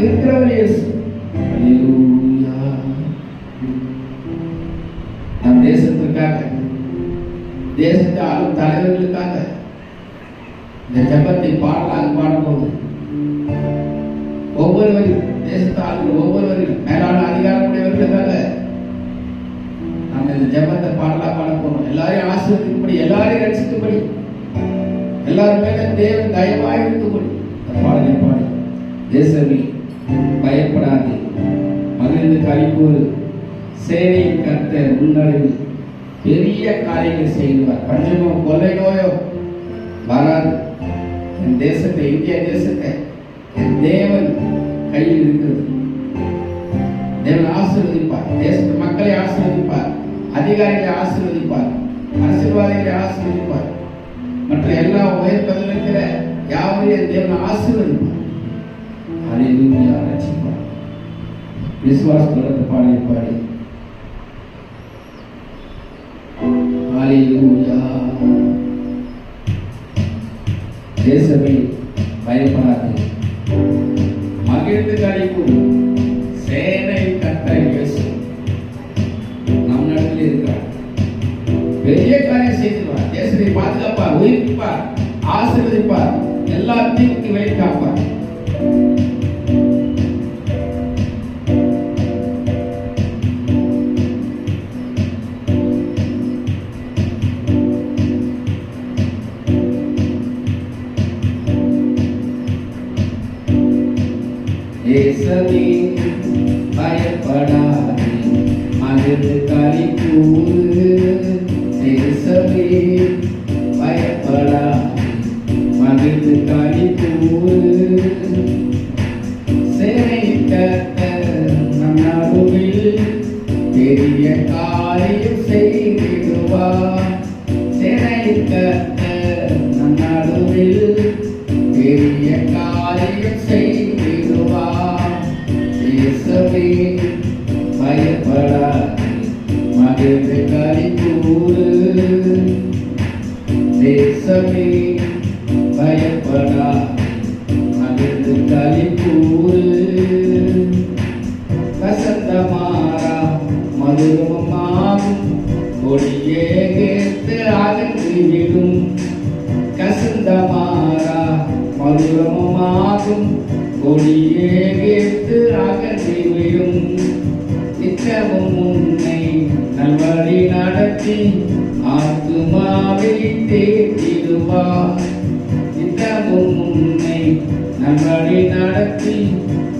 இருக்கிறவர் இயேசு. நம் தேசத்திற்காக தேசத்தை ஆளும் தலைவர்களுக்காக இந்த ஜெபத்தை பாடலாம் பாடும்போது ஒவ்வொருவரும் தேசத்தை ஆளுகிற ஒவ்வொருவரும் மேலான அதிகாரமுடையவர்களுக்காக நம்ம இந்த ஜெபத்தை பாடலாம் பாட போறோம் எல்லாரையும் ஆசிரியப்படி எல்லாரையும் ரசிக்கும்படி எல்லாருமே தேவன் தயவாய் இருக்கும்படி பாடலை பாடி. தேசமே சேனையின் கர்த்த முன்னாடி பெரிய காரியங்கள் செய்வார். பஞ்சமோ கொள்ளை நோயோ வராது. என் தேசத்தை இந்திய தேசத்தை என் தேவன் கையில் இருக்கிறது. தேவன் ஆசீர்வதிப்பார். தேசத்து மக்களை ஆசீர்வதிப்பார். அதிகாரிகளை ஆசீர்வதிப்பார். அரசியல்வாதிகளை ஆசீர்வதிப்பார். மற்ற எல்லா உயர்ப்பதில் இருக்கிற யாவரையும் தேவன் ஆசீர்வதிப்பார். ஹalleluya. ரட்சிப்பார். விசுவாசத்தோட பாடி பாடி தேசமே பயப்படாது. மகிழ்ந்து கழிக்கும் சேனை கத்தரை இயேசு நம் இருக்கிறார். பெரிய காரியம் செய்திருவார் தேசத்தை பாதுகாப்பார் உயிர்ப்பார் ஆசீர்வதிப்பார் எல்லா தீவுக்கு தேசமே பயப்படாதே. மகிழ்ந்து களி கூறு தேசமே பயப்படாதே மகிழ்ந்து களி கூறு சேனை கத்த பெரிய காரியம் செய்திடுவார். சேனை இயேசுவே பயப்படாதே. மகிழ்ந்து களி கூறு தேசமே பயப்படாதே மகிழ்ந்து களி கூறு வசந்தமாரா மதுரமாகும் கொடியே கேட்டு காக்கும் ஒளியே கேட்டு அகன்று விடும் நித்தமும் உன்னை நல்வழி நடத்தி ஆத்துமாவை தேற்றிடுவார் நித்தமும் உன்னை நல்வழி நடத்தி